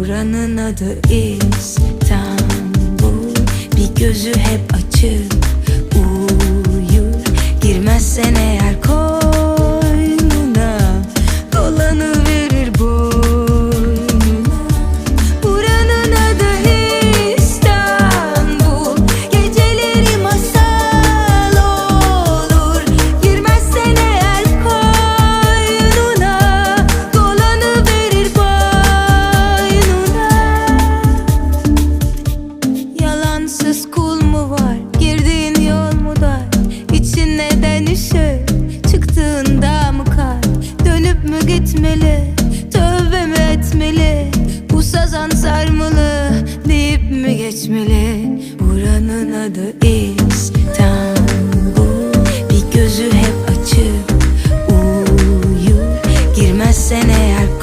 Buranın adı İstanbul. Bir gözü hep açık kul mu var? Girdiğin yol mu dar? İçin neden üşür? Çıktığında mı kar? Dönüp mü gitmeli? Tövbe mi etmeli? Bu sazan sarmalı deyip mi geçmeli? Buranın adı İstanbul Bir gözü hep açık uyur Girmezsen eğer